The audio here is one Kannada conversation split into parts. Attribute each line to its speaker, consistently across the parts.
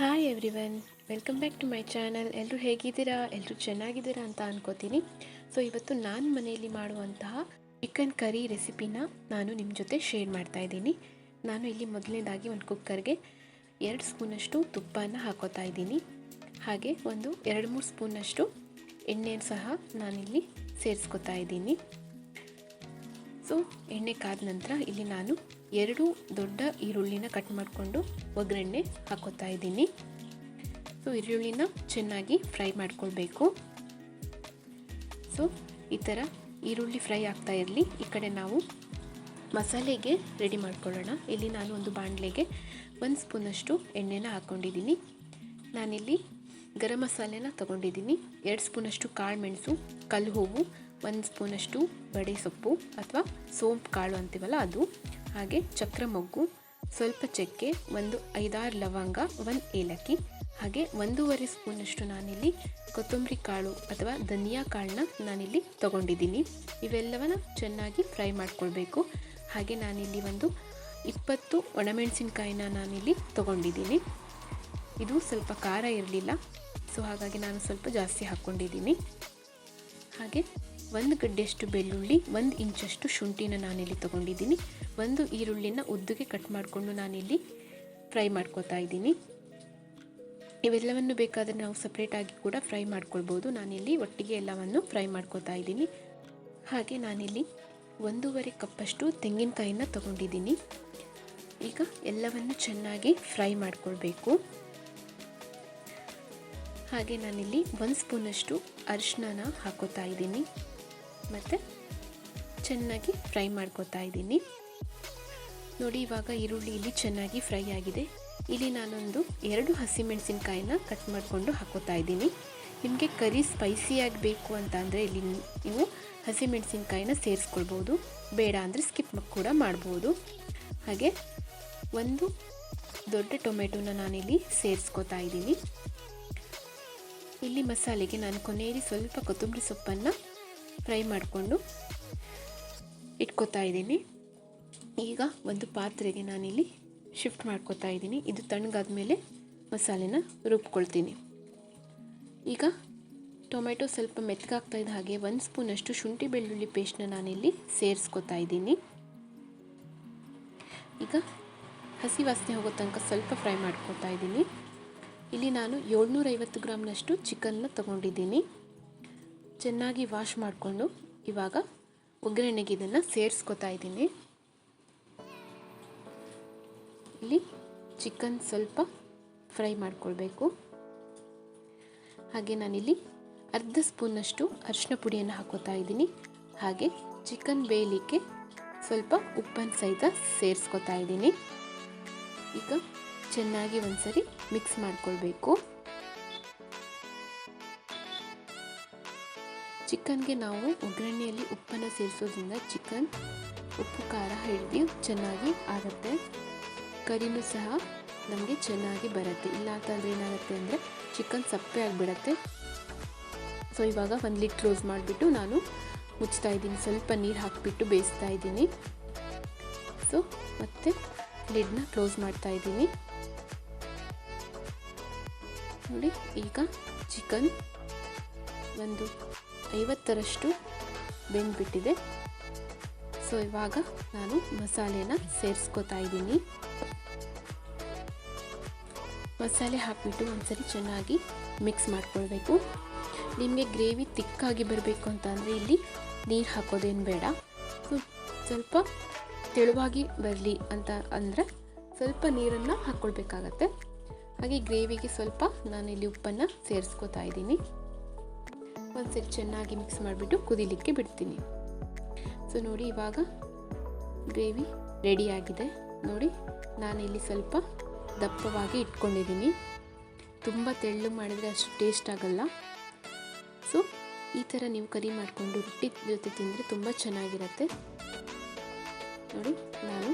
Speaker 1: Hi everyone welcome back to my channel ಎಲ್ಲರೂ ಹೇಗಿದ್ದೀರಾ? ಎಲ್ಲರೂ ಚೆನ್ನಾಗಿದ್ದೀರಾ ಅಂತ ಅನ್ಕೋತೀನಿ. ಸೊ ಇವತ್ತು ನಾನು ಮನೆಯಲ್ಲಿ ಮಾಡುವಂತಹ ಚಿಕನ್ ಕರಿ ರೆಸಿಪಿನ ನಾನು ನಿಮ್ಮ ಜೊತೆ ಶೇರ್ ಮಾಡ್ತಾ ಇದ್ದೀನಿ. ನಾನು ಇಲ್ಲಿ ಮೊದಲನೇದಾಗಿ ಒಂದು ಕುಕ್ಕರ್ಗೆ ಎರಡು ಸ್ಪೂನಷ್ಟು ತುಪ್ಪನ ಹಾಕೋತಾ ಇದ್ದೀನಿ. ಹಾಗೆ ಒಂದು ಎರಡು ಮೂರು ಸ್ಪೂನಷ್ಟು ಎಣ್ಣೆಯನ್ನು ಸಹ ನಾನಿಲ್ಲಿ ಸೇರಿಸ್ಕೊತಾ ಇದ್ದೀನಿ. ಸೊ ಎಣ್ಣೆ ಕಾದ ನಂತರ ಇಲ್ಲಿ ನಾನು ಎರಡು ದೊಡ್ಡ ಈರುಳ್ಳಿನ ಕಟ್ ಮಾಡಿಕೊಂಡು ಒಗ್ಗರಣೆ ಹಾಕೋತಾ ಇದ್ದೀನಿ. ಸೊ ಈರುಳ್ಳಿನ ಚೆನ್ನಾಗಿ ಫ್ರೈ ಮಾಡ್ಕೊಳ್ಬೇಕು. ಸೊ ಈ ಥರ ಈರುಳ್ಳಿ ಫ್ರೈ ಆಗ್ತಾ ಇರಲಿ. ಈ ಕಡೆ ನಾವು ಮಸಾಲೆಗೆ ರೆಡಿ ಮಾಡ್ಕೊಳ್ಳೋಣ. ಇಲ್ಲಿ ನಾನು ಒಂದು ಬಾಣಲೆಗೆ ಒಂದು ಸ್ಪೂನಷ್ಟು ಎಣ್ಣೆನ ಹಾಕ್ಕೊಂಡಿದ್ದೀನಿ. ನಾನಿಲ್ಲಿ ಗರಂ ಮಸಾಲೆನ ತೊಗೊಂಡಿದ್ದೀನಿ. ಎರಡು ಸ್ಪೂನಷ್ಟು ಕಾಳು ಮೆಣಸು, ಕಲ್ಲು ಹೂವು, ಒಂದು ಸ್ಪೂನಷ್ಟು ಬಡೆ ಸೊಪ್ಪು ಅಥವಾ ಸೋಂಪು ಕಾಳು ಅಂತೀವಲ್ಲ ಅದು. ಹಾಗೆ ಚಕ್ರ ಮೊಗ್ಗು, ಸ್ವಲ್ಪ ಚಕ್ಕೆ, ಒಂದು ಐದಾರು ಲವಂಗ, ಒಂದು ಏಲಕ್ಕಿ, ಹಾಗೆ ಒಂದೂವರೆ ಸ್ಪೂನಷ್ಟು ನಾನಿಲ್ಲಿ ಕೊತ್ತಂಬರಿ ಕಾಳು ಅಥವಾ ಧನಿಯಾ ಕಾಳನ್ನ ನಾನಿಲ್ಲಿ ತೊಗೊಂಡಿದ್ದೀನಿ. ಇವೆಲ್ಲವನ್ನ ಚೆನ್ನಾಗಿ ಫ್ರೈ ಮಾಡಿಕೊಳ್ಬೇಕು. ಹಾಗೆ ನಾನಿಲ್ಲಿ ಒಂದು ಇಪ್ಪತ್ತು ಒಣಮೆಣಸಿನ್ಕಾಯಿನ ನಾನಿಲ್ಲಿ ತೊಗೊಂಡಿದ್ದೀನಿ. ಇದು ಸ್ವಲ್ಪ ಖಾರ ಇರಲಿಲ್ಲ, ಸೊ ಹಾಗಾಗಿ ನಾನು ಸ್ವಲ್ಪ ಜಾಸ್ತಿ ಹಾಕ್ಕೊಂಡಿದ್ದೀನಿ. ಹಾಗೆ ಒಂದು ಗಡ್ಡೆಯಷ್ಟು ಬೆಳ್ಳುಳ್ಳಿ, ಒಂದು ಇಂಚಷ್ಟು ಶುಂಠಿನ ನಾನಿಲ್ಲಿ ತೊಗೊಂಡಿದ್ದೀನಿ. ಒಂದು ಈರುಳ್ಳಿನ ಉದ್ದುಗೆ ಕಟ್ ಮಾಡಿಕೊಂಡು ನಾನಿಲ್ಲಿ ಫ್ರೈ ಮಾಡ್ಕೋತಾ ಇದ್ದೀನಿ. ಇವೆಲ್ಲವನ್ನು ಬೇಕಾದರೆ ನಾವು ಸಪ್ರೇಟಾಗಿ ಕೂಡ ಫ್ರೈ ಮಾಡ್ಕೊಳ್ಬೋದು. ನಾನಿಲ್ಲಿ ಒಟ್ಟಿಗೆ ಎಲ್ಲವನ್ನು ಫ್ರೈ ಮಾಡ್ಕೋತಾ ಇದ್ದೀನಿ. ಹಾಗೆ ನಾನಿಲ್ಲಿ ಒಂದೂವರೆ ಕಪ್ಪಷ್ಟು ತೆಂಗಿನಕಾಯಿನ ತೊಗೊಂಡಿದ್ದೀನಿ. ಈಗ ಎಲ್ಲವನ್ನು ಚೆನ್ನಾಗಿ ಫ್ರೈ ಮಾಡ್ಕೊಳ್ಬೇಕು. ಹಾಗೆ ನಾನಿಲ್ಲಿ ಒಂದು ಸ್ಪೂನಷ್ಟು ಅರಿಶಿನ ಹಾಕೋತಾ ಇದ್ದೀನಿ. ಮತ್ತು ಚೆನ್ನಾಗಿ ಫ್ರೈ ಮಾಡ್ಕೋತಾ ಇದ್ದೀನಿ. ನೋಡಿ, ಇವಾಗ ಈರುಳ್ಳಿ ಇಲ್ಲಿ ಚೆನ್ನಾಗಿ ಫ್ರೈ ಆಗಿದೆ. ಇಲ್ಲಿ ನಾನೊಂದು ಎರಡು ಹಸಿಮೆಣಸಿನ್ಕಾಯಿನ ಕಟ್ ಮಾಡಿಕೊಂಡು ಹಾಕೋತಾ ಇದ್ದೀನಿ. ನಿಮಗೆ ಕರಿ ಸ್ಪೈಸಿಯಾಗಿ ಬೇಕು ಅಂತ ಅಂದರೆ ಇಲ್ಲಿ ನೀವು ಹಸಿಮೆಣಸಿನ್ಕಾಯಿನ ಸೇರಿಸ್ಕೊಳ್ಬೋದು. ಬೇಡ ಅಂದರೆ ಸ್ಕಿಪ್ ಕೂಡ ಮಾಡ್ಬೋದು. ಹಾಗೆ ಒಂದು ದೊಡ್ಡ ಟೊಮೆಟೊನ ನಾನಿಲ್ಲಿ ಸೇರಿಸ್ಕೋತಾ ಇದ್ದೀನಿ. ಇಲ್ಲಿ ಮಸಾಲೆಗೆ ನಾನು ಕೊನೆಯಲ್ಲಿ ಸ್ವಲ್ಪ ಕೊತ್ತಂಬರಿ ಸೊಪ್ಪನ್ನು ಫ್ರೈ ಮಾಡಿಕೊಂಡು ಇಟ್ಕೋತಾ ಇದ್ದೀನಿ. ಈಗ ಒಂದು ಪಾತ್ರೆಗೆ ನಾನಿಲ್ಲಿ ಶಿಫ್ಟ್ ಮಾಡ್ಕೋತಾ ಇದ್ದೀನಿ. ಇದು ತಣ್ಣಗಾದ ಮೇಲೆ ಮಸಾಲೆನ ರುಬ್ಕೊಳ್ತೀನಿ. ಈಗ ಟೊಮೆಟೊ ಸ್ವಲ್ಪ ಮೆತ್ತಗಾಗ್ತಾ ಇದ್ದ ಹಾಗೆ ಒಂದು ಸ್ಪೂನಷ್ಟು ಶುಂಠಿ ಬೆಳ್ಳುಳ್ಳಿ ಪೇಸ್ಟ್ನ ನಾನಿಲ್ಲಿ ಸೇರಿಸ್ಕೊತಾ ಇದ್ದೀನಿ. ಈಗ ಹಸಿ ವಾಸನೆ ಹೋಗೋ ತನಕ ಸ್ವಲ್ಪ ಫ್ರೈ ಮಾಡ್ಕೊತಾ ಇದ್ದೀನಿ. ಇಲ್ಲಿ ನಾನು ಏಳ್ನೂರೈವತ್ತು ಗ್ರಾಮ್ನಷ್ಟು ಚಿಕನ್ನ ತೊಗೊಂಡಿದ್ದೀನಿ. ಚೆನ್ನಾಗಿ ವಾಶ್ ಮಾಡಿಕೊಂಡು ಇವಾಗ ಒಗ್ಗರಣೆಗೆ ಇದನ್ನು ಸೇರಿಸ್ಕೊತಾ ಇದ್ದೀನಿ. ಇಲ್ಲಿ ಚಿಕನ್ ಸ್ವಲ್ಪ ಫ್ರೈ ಮಾಡಿಕೊಳ್ಬೇಕು. ಹಾಗೆ ನಾನಿಲ್ಲಿ ಅರ್ಧ ಸ್ಪೂನಷ್ಟು ಅರಿಶಿನ ಪುಡಿಯನ್ನು ಹಾಕೋತಾ ಇದ್ದೀನಿ. ಹಾಗೆ ಚಿಕನ್ ಬೇಯಲಿಕ್ಕೆ ಸ್ವಲ್ಪ ಉಪ್ಪನ್ನು ಸಹಿತ ಸೇರಿಸ್ಕೊತಾ ಇದ್ದೀನಿ. ಈಗ ಚೆನ್ನಾಗಿ ಒಂದ್ಸರಿ ಮಿಕ್ಸ್ ಮಾಡ್ಕೊಳ್ಬೇಕು. ಚಿಕನ್ಗೆ ನಾವು ಒಗ್ಗರಣೆಯಲ್ಲಿ ಉಪ್ಪನ್ನು ಸೇರಿಸೋದ್ರಿಂದ ಚಿಕನ್ ಉಪ್ಪು, ಖಾರ ಹಿಡಿದು ಚೆನ್ನಾಗಿ ಆಗುತ್ತೆ. ಕರಿನೂ ಸಹ ನಮಗೆ ಚೆನ್ನಾಗಿ ಬರುತ್ತೆ. ಇಲ್ಲ ಅಂತಂದರೆ ಏನಾಗುತ್ತೆ ಅಂದರೆ ಚಿಕನ್ ಸಪ್ಪೆ ಆಗಿಬಿಡತ್ತೆ. ಸೊ ಇವಾಗ ಒಂದು ಲಿಡ್ ಕ್ಲೋಸ್ ಮಾಡಿಬಿಟ್ಟು ನಾನು ಮುಚ್ತಾ ಇದ್ದೀನಿ. ಸ್ವಲ್ಪ ನೀರು ಹಾಕಿಬಿಟ್ಟು ಬೇಯಿಸ್ತಾ ಇದ್ದೀನಿ. ಸೊ ಮತ್ತು ಲಿಡ್ನ ಕ್ಲೋಸ್ ಮಾಡ್ತಾ ಇದ್ದೀನಿ. ನೋಡಿ, ಈಗ ಚಿಕನ್ ಒಂದು ಐವತ್ತರಷ್ಟು ಬೆಂದ್ಬಿಟ್ಟಿದೆ. ಸೊ ಇವಾಗ ನಾನು ಮಸಾಲೆನ ಸೇರಿಸ್ಕೋತಾ ಇದ್ದೀನಿ. ಮಸಾಲೆ ಹಾಕಿಬಿಟ್ಟು ಒಂದ್ಸರಿ ಚೆನ್ನಾಗಿ ಮಿಕ್ಸ್ ಮಾಡ್ಕೊಳ್ಬೇಕು. ನಿಮಗೆ ಗ್ರೇವಿ ತಿಕ್ಕಾಗಿ ಬರಬೇಕು ಅಂತಂದರೆ ಇಲ್ಲಿ ನೀರು ಹಾಕೋದೇನು ಬೇಡ. ಸ್ವಲ್ಪ ತೆಳುವಾಗಿ ಬರಲಿ ಅಂತ ಅಂದರೆ ಸ್ವಲ್ಪ ನೀರನ್ನು ಹಾಕ್ಕೊಳ್ಬೇಕಾಗತ್ತೆ ಹಾಗೆ ಗ್ರೇವಿಗೆ ಸ್ವಲ್ಪ ನಾನು ಇಲ್ಲಿ ಉಪ್ಪನ್ನು ಸೇರಿಸ್ಕೋತಾ ಇದ್ದೀನಿ. ಒಂದ್ಸರಿ ಚೆನ್ನಾಗಿ ಮಿಕ್ಸ್ ಮಾಡಿಬಿಟ್ಟು ಕುದಿಲಿಕ್ಕೆ ಬಿಡ್ತೀನಿ. ಸೊ ನೋಡಿ ಇವಾಗ ಗ್ರೇವಿ ರೆಡಿಯಾಗಿದೆ ನೋಡಿ ನಾನು ಇಲ್ಲಿ ಸ್ವಲ್ಪ ದಪ್ಪವಾಗಿ ಇಟ್ಕೊಂಡಿದ್ದೀನಿ. ತುಂಬ ತೆಳ್ಳು ಮಾಡಿದರೆ ಅಷ್ಟು ಟೇಸ್ಟ್ ಆಗಲ್ಲ. ಸೊ ಈ ಥರ ನೀವು ಕರಿ ಮಾಡಿಕೊಂಡು ರೊಟ್ಟಿ ಜೊತೆ ತಿಂದರೆ ತುಂಬ ಚೆನ್ನಾಗಿರುತ್ತೆ. ನೋಡಿ, ನಾನು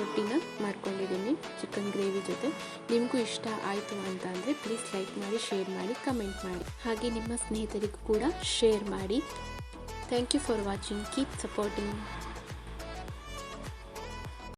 Speaker 1: ರೊಟ್ಟಿನ ಮಾಡ್ಕೊಂಡಿದ್ದೀನಿ ಚಿಕನ್ ಗ್ರೇವಿ ಜೊತೆ. ನಿಮಗೂ ಇಷ್ಟ ಆಯಿತು ಅಂತ ಅಂದರೆ ಪ್ಲೀಸ್ ಲೈಕ್ ಮಾಡಿ ಶೇರ್ ಮಾಡಿ ಕಮೆಂಟ್ ಮಾಡಿ. ಹಾಗೆ ನಿಮ್ಮ ಸ್ನೇಹಿತರಿಗೂ ಕೂಡ ಶೇರ್ ಮಾಡಿ. Thank you for watching keep supporting